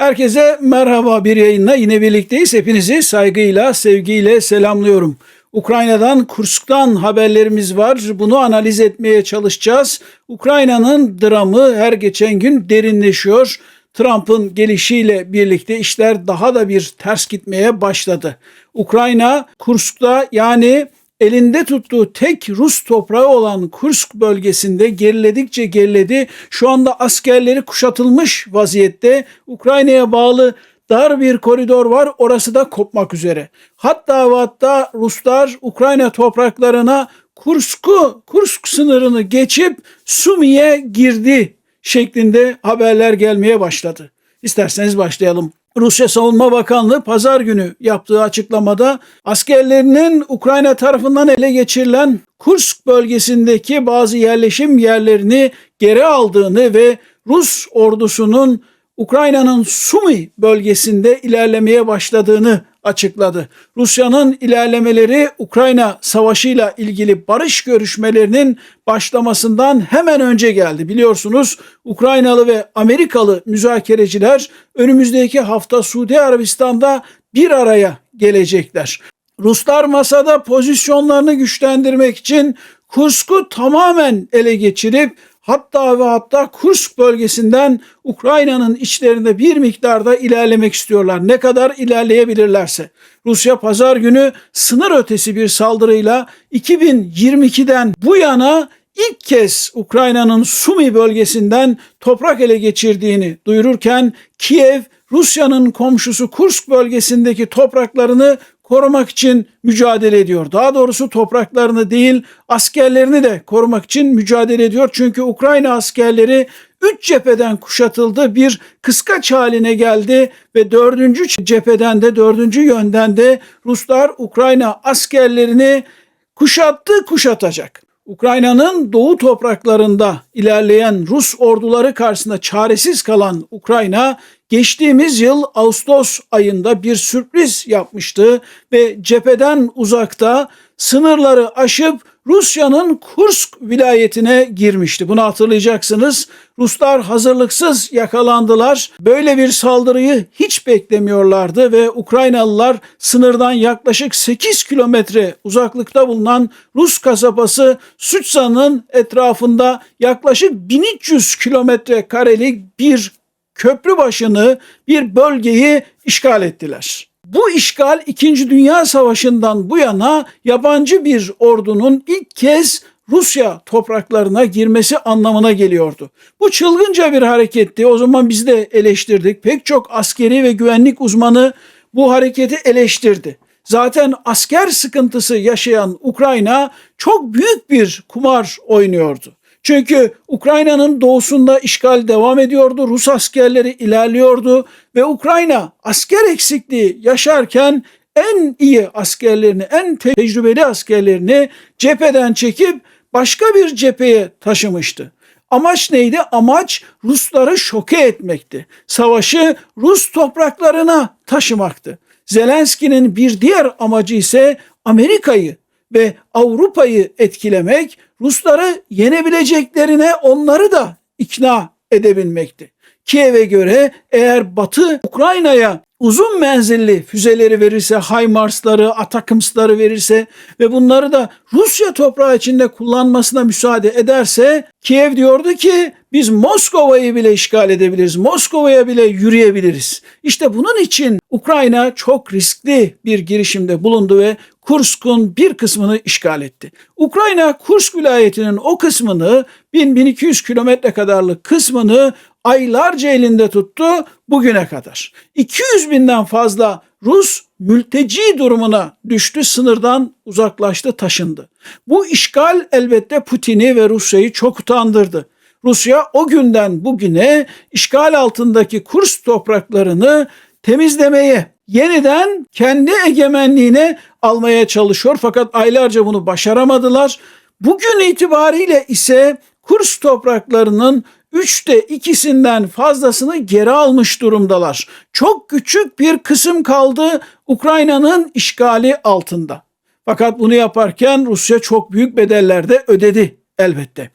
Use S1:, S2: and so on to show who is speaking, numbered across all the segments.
S1: Herkese merhaba bir yayınla yine birlikteyiz. Hepinizi saygıyla, sevgiyle selamlıyorum. Ukrayna'dan, Kursk'tan haberlerimiz var. Bunu analiz etmeye çalışacağız. Ukrayna'nın dramı her geçen gün derinleşiyor. Trump'ın gelişiyle birlikte işler daha da bir ters gitmeye başladı. Ukrayna Kursk'ta yani elinde tuttuğu tek Rus toprağı olan Kursk bölgesinde geriledikçe geriledi. Şu anda askerleri kuşatılmış vaziyette. Ukrayna'ya bağlı dar bir koridor var. Orası da kopmak üzere. Hatta ve hatta Ruslar Ukrayna topraklarına Kursk'u, Kursk sınırını geçip Sumi'ye girdi şeklinde haberler gelmeye başladı. İsterseniz başlayalım. Rusya Savunma Bakanlığı pazar günü yaptığı açıklamada askerlerinin Ukrayna tarafından ele geçirilen Kursk bölgesindeki bazı yerleşim yerlerini geri aldığını ve Rus ordusunun Ukrayna'nın Sumi bölgesinde ilerlemeye başladığını açıkladı. Rusya'nın ilerlemeleri Ukrayna savaşıyla ilgili barış görüşmelerinin başlamasından hemen önce geldi. Biliyorsunuz Ukraynalı ve Amerikalı müzakereciler önümüzdeki hafta Suudi Arabistan'da bir araya gelecekler. Ruslar masada pozisyonlarını güçlendirmek için Kursk'u tamamen ele geçirip hatta ve hatta Kursk bölgesinden Ukrayna'nın içlerinde bir miktarda ilerlemek istiyorlar. Ne kadar ilerleyebilirlerse. Rusya pazar günü sınır ötesi bir saldırıyla 2022'den bu yana ilk kez Ukrayna'nın Sumi bölgesinden toprak ele geçirdiğini duyururken Kiev Rusya'nın komşusu Kursk bölgesindeki topraklarını korumak için mücadele ediyor. Daha doğrusu topraklarını değil askerlerini de korumak için mücadele ediyor. Çünkü Ukrayna askerleri üç cepheden kuşatıldı bir kıskaç haline geldi ve dördüncü cepheden de dördüncü yönden de Ruslar Ukrayna askerlerini kuşattı kuşatacak. Ukrayna'nın doğu topraklarında ilerleyen Rus orduları karşısında çaresiz kalan Ukrayna geçtiğimiz yıl Ağustos ayında bir sürpriz yapmıştı ve cepheden uzakta sınırları aşıp Rusya'nın Kursk vilayetine girmişti. Bunu hatırlayacaksınız. Ruslar hazırlıksız yakalandılar. Böyle bir saldırıyı hiç beklemiyorlardı ve Ukraynalılar sınırdan yaklaşık 8 kilometre uzaklıkta bulunan Rus kasabası Sütsa'nın etrafında yaklaşık 1300 kilometre karelik bir köprü başını bir bölgeyi işgal ettiler. Bu işgal 2. Dünya Savaşı'ndan bu yana yabancı bir ordunun ilk kez Rusya topraklarına girmesi anlamına geliyordu. Bu çılgınca bir hareketti. O zaman biz de eleştirdik. Pek çok askeri ve güvenlik uzmanı bu hareketi eleştirdi. Zaten asker sıkıntısı yaşayan Ukrayna çok büyük bir kumar oynuyordu. Çünkü Ukrayna'nın doğusunda işgal devam ediyordu. Rus askerleri ilerliyordu ve Ukrayna asker eksikliği yaşarken en iyi askerlerini, en tecrübeli askerlerini cepheden çekip başka bir cepheye taşımıştı. Amaç neydi? Amaç Rusları şoke etmekti. Savaşı Rus topraklarına taşımaktı. Zelenski'nin bir diğer amacı ise Amerika'yı ve Avrupa'yı etkilemek, Rusları yenebileceklerine onları da ikna edebilmekti. Kiev'e göre eğer Batı Ukrayna'ya uzun menzilli füzeleri verirse, HIMARS'ları, ATACMS'ları verirse ve bunları da Rusya toprağı içinde kullanmasına müsaade ederse Kiev diyordu ki biz Moskova'yı bile işgal edebiliriz. Moskova'ya bile yürüyebiliriz. İşte bunun için Ukrayna çok riskli bir girişimde bulundu ve Kursk'un bir kısmını işgal etti. Ukrayna Kursk vilayetinin o kısmını 1000-1200 kilometre kadarlık kısmını aylarca elinde tuttu bugüne kadar. 200 binden fazla Rus mülteci durumuna düştü, sınırdan uzaklaştı, taşındı. Bu işgal elbette Putin'i ve Rusya'yı çok utandırdı. Rusya o günden bugüne işgal altındaki Kurs topraklarını temizlemeye, yeniden kendi egemenliğine almaya çalışıyor fakat aylarca bunu başaramadılar. Bugün itibariyle ise Kurs topraklarının üçte ikisinden fazlasını geri almış durumdalar. Çok küçük bir kısım kaldı Ukrayna'nın işgali altında. Fakat bunu yaparken Rusya çok büyük bedeller de ödedi elbette.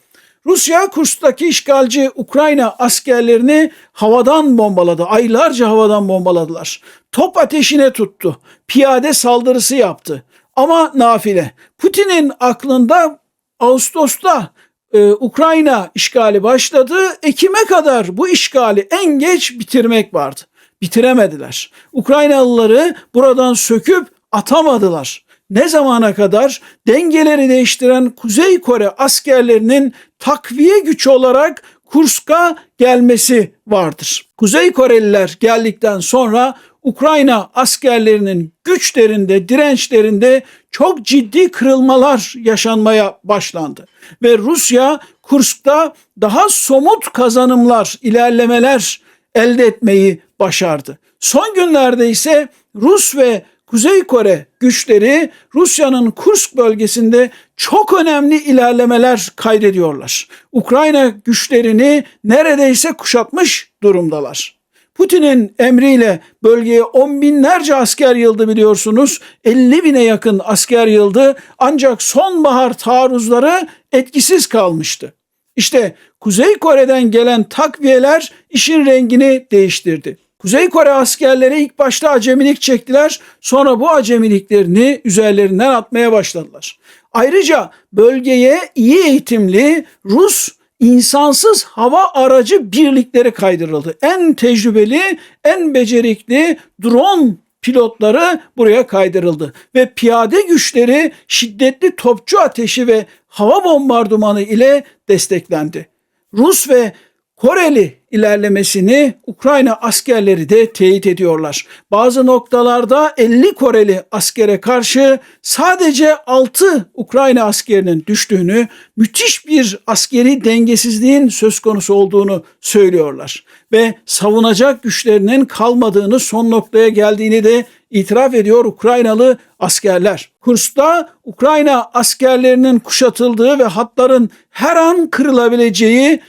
S1: Rusya Kursk'taki işgalci Ukrayna askerlerini havadan bombaladı. Aylarca havadan bombaladılar. Top ateşine tuttu. Piyade saldırısı yaptı. Ama nafile. Putin'in aklında Ağustos'ta e, Ukrayna işgali başladı. Ekim'e kadar bu işgali en geç bitirmek vardı. Bitiremediler. Ukraynalıları buradan söküp atamadılar. Ne zamana kadar dengeleri değiştiren Kuzey Kore askerlerinin takviye güç olarak Kursk'a gelmesi vardır. Kuzey Koreliler geldikten sonra Ukrayna askerlerinin güçlerinde, dirençlerinde çok ciddi kırılmalar yaşanmaya başlandı. Ve Rusya Kursk'ta daha somut kazanımlar, ilerlemeler elde etmeyi başardı. Son günlerde ise Rus ve Kuzey Kore güçleri Rusya'nın Kursk bölgesinde çok önemli ilerlemeler kaydediyorlar. Ukrayna güçlerini neredeyse kuşatmış durumdalar. Putin'in emriyle bölgeye on binlerce asker yıldı biliyorsunuz. 50 bine yakın asker yıldı ancak sonbahar taarruzları etkisiz kalmıştı. İşte Kuzey Kore'den gelen takviyeler işin rengini değiştirdi. Kuzey Kore askerleri ilk başta acemilik çektiler, sonra bu acemiliklerini üzerlerinden atmaya başladılar. Ayrıca bölgeye iyi eğitimli Rus insansız hava aracı birlikleri kaydırıldı. En tecrübeli, en becerikli drone pilotları buraya kaydırıldı ve piyade güçleri şiddetli topçu ateşi ve hava bombardımanı ile desteklendi. Rus ve Koreli ilerlemesini Ukrayna askerleri de teyit ediyorlar. Bazı noktalarda 50 Koreli askere karşı sadece 6 Ukrayna askerinin düştüğünü, müthiş bir askeri dengesizliğin söz konusu olduğunu söylüyorlar. Ve savunacak güçlerinin kalmadığını, son noktaya geldiğini de itiraf ediyor Ukraynalı askerler. Kursta Ukrayna askerlerinin kuşatıldığı ve hatların her an kırılabileceği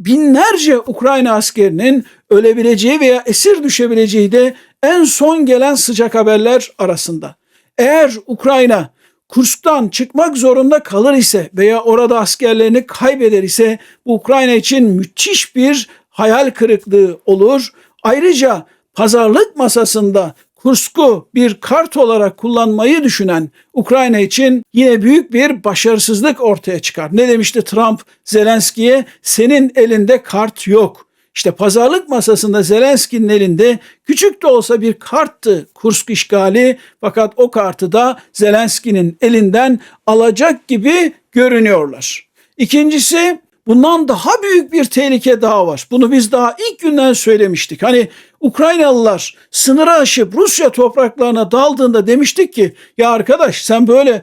S1: binlerce Ukrayna askerinin ölebileceği veya esir düşebileceği de en son gelen sıcak haberler arasında. Eğer Ukrayna Kursk'tan çıkmak zorunda kalır ise veya orada askerlerini kaybeder ise bu Ukrayna için müthiş bir hayal kırıklığı olur. Ayrıca pazarlık masasında Kursk'u bir kart olarak kullanmayı düşünen Ukrayna için yine büyük bir başarısızlık ortaya çıkar. Ne demişti Trump Zelenski'ye? Senin elinde kart yok. İşte pazarlık masasında Zelenski'nin elinde küçük de olsa bir karttı Kursk işgali fakat o kartı da Zelenski'nin elinden alacak gibi görünüyorlar. İkincisi bundan daha büyük bir tehlike daha var. Bunu biz daha ilk günden söylemiştik. Hani Ukraynalılar sınırı aşıp Rusya topraklarına daldığında demiştik ki ya arkadaş sen böyle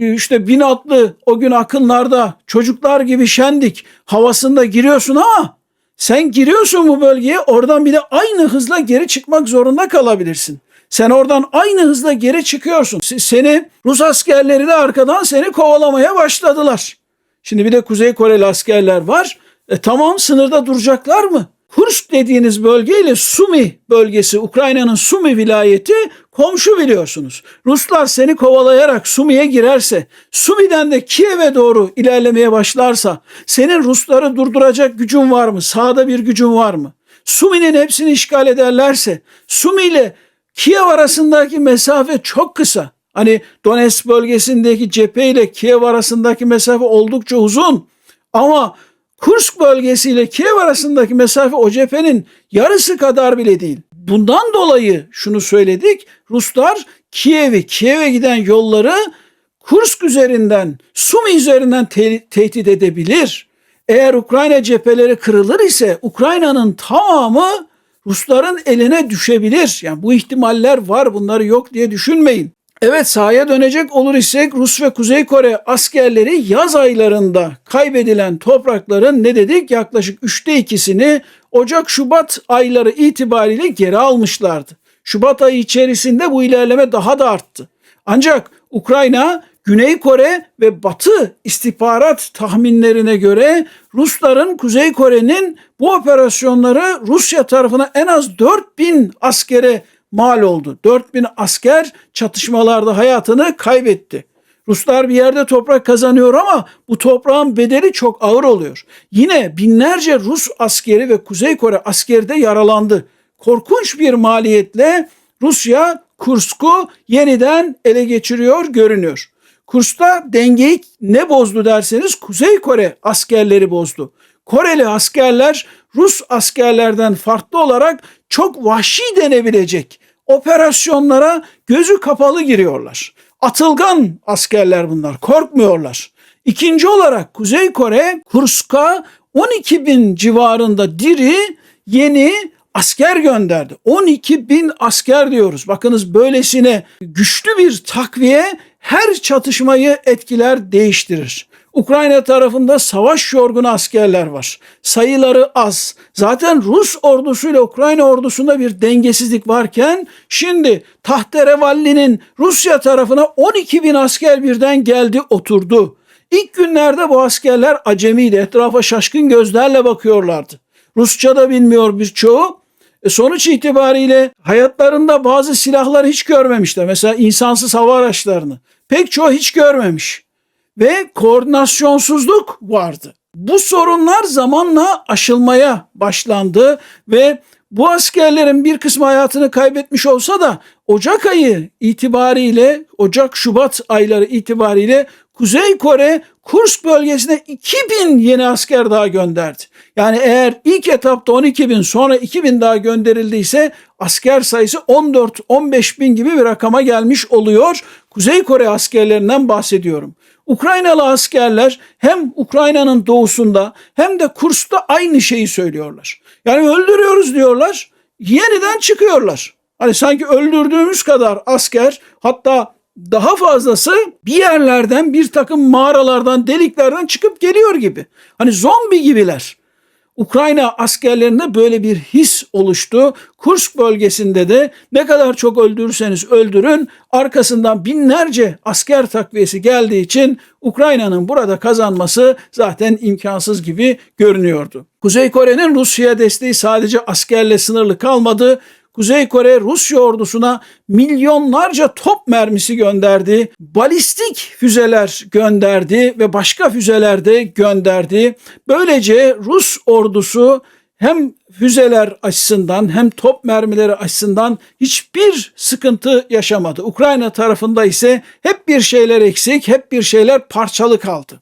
S1: e, işte bin atlı o gün akınlarda çocuklar gibi şendik havasında giriyorsun ama sen giriyorsun bu bölgeye oradan bir de aynı hızla geri çıkmak zorunda kalabilirsin. Sen oradan aynı hızla geri çıkıyorsun. Seni Rus askerleri de arkadan seni kovalamaya başladılar. Şimdi bir de Kuzey Koreli askerler var. E tamam sınırda duracaklar mı? Kursk dediğiniz bölgeyle Sumi bölgesi, Ukrayna'nın Sumi vilayeti komşu biliyorsunuz. Ruslar seni kovalayarak Sumi'ye girerse, Sumi'den de Kiev'e doğru ilerlemeye başlarsa, senin Rusları durduracak gücün var mı? Sağda bir gücün var mı? Sumi'nin hepsini işgal ederlerse, Sumi ile Kiev arasındaki mesafe çok kısa. Hani Donetsk bölgesindeki cephe ile Kiev arasındaki mesafe oldukça uzun. Ama Kursk bölgesiyle Kiev arasındaki mesafe o cephenin yarısı kadar bile değil. Bundan dolayı şunu söyledik. Ruslar Kiev'i, Kiev'e giden yolları Kursk üzerinden, Sumi üzerinden te- tehdit edebilir. Eğer Ukrayna cepheleri kırılır ise Ukrayna'nın tamamı Rusların eline düşebilir. Yani bu ihtimaller var bunları yok diye düşünmeyin. Evet sahaya dönecek olur isek Rus ve Kuzey Kore askerleri yaz aylarında kaybedilen toprakların ne dedik yaklaşık üçte ikisini Ocak-Şubat ayları itibariyle geri almışlardı. Şubat ayı içerisinde bu ilerleme daha da arttı. Ancak Ukrayna Güney Kore ve Batı istihbarat tahminlerine göre Rusların Kuzey Kore'nin bu operasyonları Rusya tarafına en az 4000 askere mal oldu. 4000 asker çatışmalarda hayatını kaybetti. Ruslar bir yerde toprak kazanıyor ama bu toprağın bedeli çok ağır oluyor. Yine binlerce Rus askeri ve Kuzey Kore askeri de yaralandı. Korkunç bir maliyetle Rusya Kursk'u yeniden ele geçiriyor görünüyor. Kursk'ta dengeyi ne bozdu derseniz Kuzey Kore askerleri bozdu. Koreli askerler Rus askerlerden farklı olarak çok vahşi denebilecek operasyonlara gözü kapalı giriyorlar. Atılgan askerler bunlar, korkmuyorlar. İkinci olarak Kuzey Kore Kursk'a 12 bin civarında diri yeni asker gönderdi. 12 bin asker diyoruz. Bakınız böylesine güçlü bir takviye her çatışmayı etkiler, değiştirir. Ukrayna tarafında savaş yorgunu askerler var. Sayıları az. Zaten Rus ordusuyla Ukrayna ordusunda bir dengesizlik varken şimdi Tahterevalli'nin Rusya tarafına 12 bin asker birden geldi oturdu. İlk günlerde bu askerler acemiydi. Etrafa şaşkın gözlerle bakıyorlardı. Rusça da bilmiyor birçoğu. E sonuç itibariyle hayatlarında bazı silahları hiç görmemişler. Mesela insansız hava araçlarını. Pek çoğu hiç görmemiş. Ve koordinasyonsuzluk vardı. Bu sorunlar zamanla aşılmaya başlandı ve bu askerlerin bir kısmı hayatını kaybetmiş olsa da Ocak ayı itibariyle, Ocak-Şubat ayları itibariyle Kuzey Kore Kursk bölgesine 2000 yeni asker daha gönderdi. Yani eğer ilk etapta 12 bin sonra 2 bin daha gönderildiyse asker sayısı 14-15 bin gibi bir rakama gelmiş oluyor. Kuzey Kore askerlerinden bahsediyorum. Ukraynalı askerler hem Ukrayna'nın doğusunda hem de Kursk'ta aynı şeyi söylüyorlar. Yani öldürüyoruz diyorlar, yeniden çıkıyorlar. Hani sanki öldürdüğümüz kadar asker hatta daha fazlası bir yerlerden bir takım mağaralardan deliklerden çıkıp geliyor gibi. Hani zombi gibiler. Ukrayna askerlerinde böyle bir his oluştu. Kursk bölgesinde de ne kadar çok öldürürseniz öldürün arkasından binlerce asker takviyesi geldiği için Ukrayna'nın burada kazanması zaten imkansız gibi görünüyordu. Kuzey Kore'nin Rusya desteği sadece askerle sınırlı kalmadı. Kuzey Kore Rusya ordusuna milyonlarca top mermisi gönderdi. Balistik füzeler gönderdi ve başka füzeler de gönderdi. Böylece Rus ordusu hem füzeler açısından hem top mermileri açısından hiçbir sıkıntı yaşamadı. Ukrayna tarafında ise hep bir şeyler eksik, hep bir şeyler parçalı kaldı.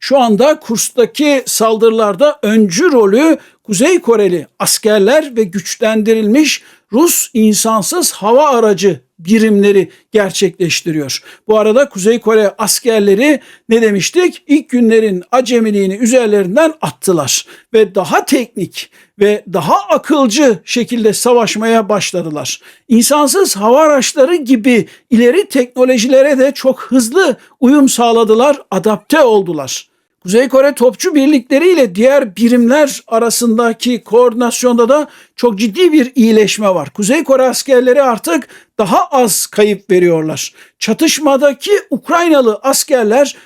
S1: Şu anda Kursk'taki saldırılarda öncü rolü Kuzey Koreli askerler ve güçlendirilmiş Rus insansız hava aracı birimleri gerçekleştiriyor. Bu arada Kuzey Kore askerleri ne demiştik? İlk günlerin acemiliğini üzerlerinden attılar ve daha teknik ve daha akılcı şekilde savaşmaya başladılar. İnsansız hava araçları gibi ileri teknolojilere de çok hızlı uyum sağladılar, adapte oldular. Kuzey Kore topçu birlikleri ile diğer birimler arasındaki koordinasyonda da çok ciddi bir iyileşme var. Kuzey Kore askerleri artık daha az kayıp veriyorlar. Çatışmadaki Ukraynalı askerler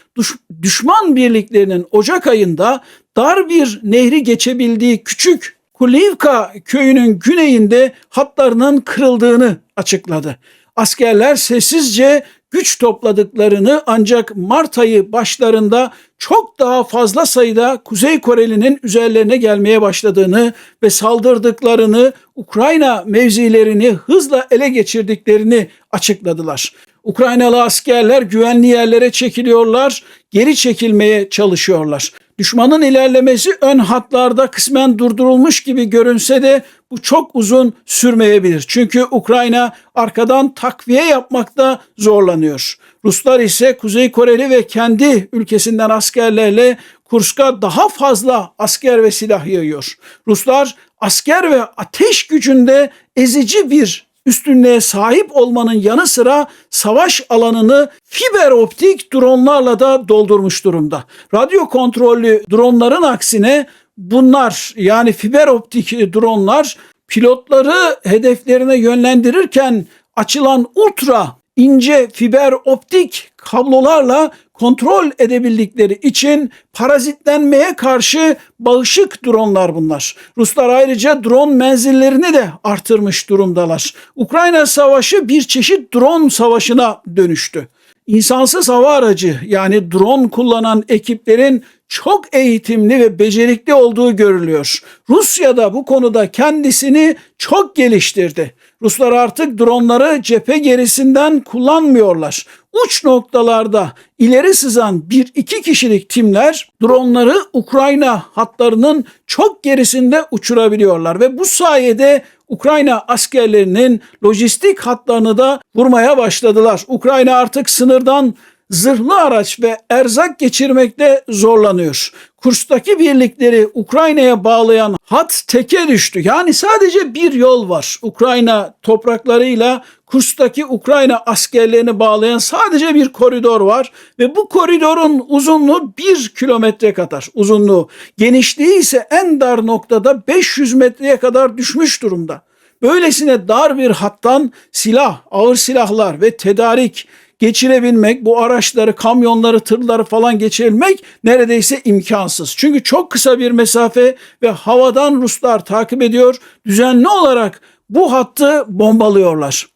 S1: düşman birliklerinin Ocak ayında dar bir nehri geçebildiği küçük Kulivka köyünün güneyinde hatlarının kırıldığını açıkladı. Askerler sessizce güç topladıklarını ancak Mart ayı başlarında çok daha fazla sayıda Kuzey Koreli'nin üzerlerine gelmeye başladığını ve saldırdıklarını, Ukrayna mevzilerini hızla ele geçirdiklerini açıkladılar. Ukraynalı askerler güvenli yerlere çekiliyorlar, geri çekilmeye çalışıyorlar. Düşmanın ilerlemesi ön hatlarda kısmen durdurulmuş gibi görünse de bu çok uzun sürmeyebilir. Çünkü Ukrayna arkadan takviye yapmakta zorlanıyor. Ruslar ise Kuzey Koreli ve kendi ülkesinden askerlerle Kursk'a daha fazla asker ve silah yayıyor. Ruslar asker ve ateş gücünde ezici bir üstünlüğe sahip olmanın yanı sıra savaş alanını fiber optik dronlarla da doldurmuş durumda. Radyo kontrollü dronların aksine bunlar yani fiber optik dronlar pilotları hedeflerine yönlendirirken açılan ultra ince fiber optik kablolarla kontrol edebildikleri için parazitlenmeye karşı bağışık dronlar bunlar. Ruslar ayrıca drone menzillerini de artırmış durumdalar. Ukrayna savaşı bir çeşit drone savaşına dönüştü. insansız hava aracı yani drone kullanan ekiplerin çok eğitimli ve becerikli olduğu görülüyor. Rusya da bu konuda kendisini çok geliştirdi. Ruslar artık dronları cephe gerisinden kullanmıyorlar. Uç noktalarda ileri sızan bir iki kişilik timler dronları Ukrayna hatlarının çok gerisinde uçurabiliyorlar ve bu sayede Ukrayna askerlerinin lojistik hatlarını da vurmaya başladılar. Ukrayna artık sınırdan zırhlı araç ve erzak geçirmekte zorlanıyor. Kurstaki birlikleri Ukrayna'ya bağlayan hat teke düştü. Yani sadece bir yol var. Ukrayna topraklarıyla Kurstaki Ukrayna askerlerini bağlayan sadece bir koridor var ve bu koridorun uzunluğu bir kilometre kadar uzunluğu. Genişliği ise en dar noktada 500 metreye kadar düşmüş durumda. Böylesine dar bir hattan silah, ağır silahlar ve tedarik geçirebilmek, bu araçları, kamyonları, tırları falan geçirebilmek neredeyse imkansız. Çünkü çok kısa bir mesafe ve havadan Ruslar takip ediyor. Düzenli olarak bu hattı bombalıyorlar.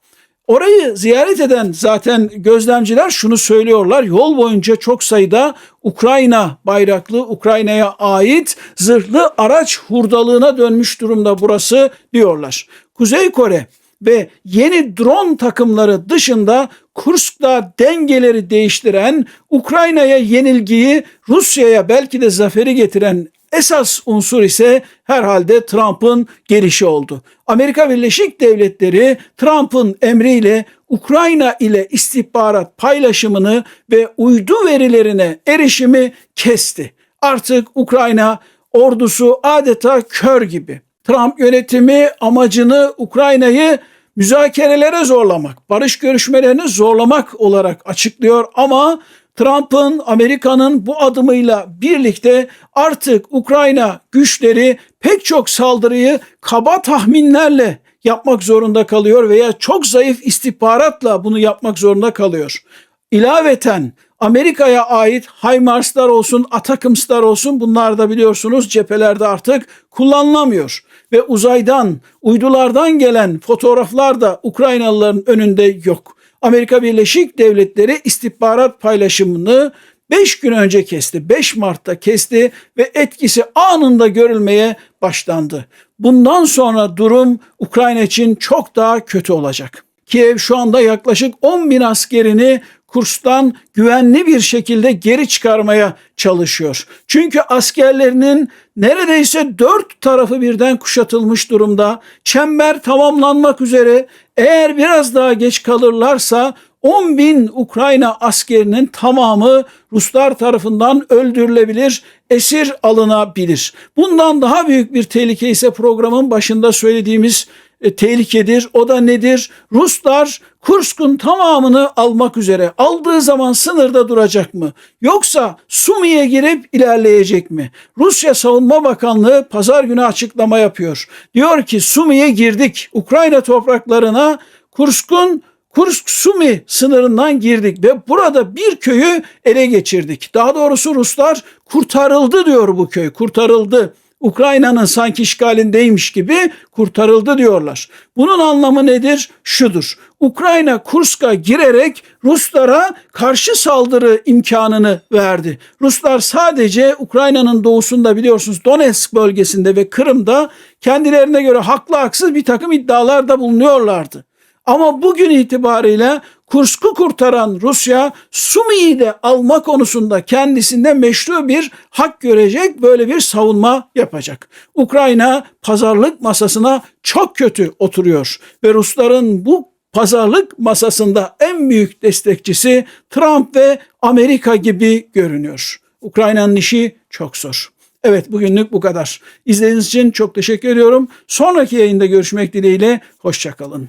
S1: Orayı ziyaret eden zaten gözlemciler şunu söylüyorlar. Yol boyunca çok sayıda Ukrayna bayraklı, Ukrayna'ya ait zırhlı araç hurdalığına dönmüş durumda burası diyorlar. Kuzey Kore ve yeni drone takımları dışında Kursk'ta dengeleri değiştiren, Ukrayna'ya yenilgiyi, Rusya'ya belki de zaferi getiren esas unsur ise herhalde Trump'ın gelişi oldu. Amerika Birleşik Devletleri Trump'ın emriyle Ukrayna ile istihbarat paylaşımını ve uydu verilerine erişimi kesti. Artık Ukrayna ordusu adeta kör gibi. Trump yönetimi amacını Ukrayna'yı müzakerelere zorlamak, barış görüşmelerini zorlamak olarak açıklıyor ama Trump'ın Amerika'nın bu adımıyla birlikte artık Ukrayna güçleri pek çok saldırıyı kaba tahminlerle yapmak zorunda kalıyor veya çok zayıf istihbaratla bunu yapmak zorunda kalıyor. İlaveten Amerika'ya ait HIMARS'lar olsun, Atakıms'lar olsun bunlar da biliyorsunuz cephelerde artık kullanılamıyor. Ve uzaydan, uydulardan gelen fotoğraflar da Ukraynalıların önünde yok. Amerika Birleşik Devletleri istihbarat paylaşımını 5 gün önce kesti. 5 Mart'ta kesti ve etkisi anında görülmeye başlandı. Bundan sonra durum Ukrayna için çok daha kötü olacak. Kiev şu anda yaklaşık 10 bin askerini kurstan güvenli bir şekilde geri çıkarmaya çalışıyor. Çünkü askerlerinin neredeyse dört tarafı birden kuşatılmış durumda. Çember tamamlanmak üzere. Eğer biraz daha geç kalırlarsa 10 bin Ukrayna askerinin tamamı Ruslar tarafından öldürülebilir, esir alınabilir. Bundan daha büyük bir tehlike ise programın başında söylediğimiz e, tehlikedir. O da nedir? Ruslar Kursk'un tamamını almak üzere. Aldığı zaman sınırda duracak mı? Yoksa Sumi'ye girip ilerleyecek mi? Rusya Savunma Bakanlığı pazar günü açıklama yapıyor. Diyor ki Sumi'ye girdik. Ukrayna topraklarına Kursk'un Kursk-Sumi sınırından girdik ve burada bir köyü ele geçirdik. Daha doğrusu Ruslar kurtarıldı diyor bu köy, kurtarıldı. Ukrayna'nın sanki işgalindeymiş gibi kurtarıldı diyorlar. Bunun anlamı nedir? Şudur. Ukrayna Kursk'a girerek Ruslara karşı saldırı imkanını verdi. Ruslar sadece Ukrayna'nın doğusunda biliyorsunuz Donetsk bölgesinde ve Kırım'da kendilerine göre haklı haksız bir takım iddialarda bulunuyorlardı. Ama bugün itibariyle Kursk'u kurtaran Rusya Sumi'yi de alma konusunda kendisinde meşru bir hak görecek böyle bir savunma yapacak. Ukrayna pazarlık masasına çok kötü oturuyor ve Rusların bu pazarlık masasında en büyük destekçisi Trump ve Amerika gibi görünüyor. Ukrayna'nın işi çok zor. Evet bugünlük bu kadar. İzlediğiniz için çok teşekkür ediyorum. Sonraki yayında görüşmek dileğiyle. Hoşçakalın.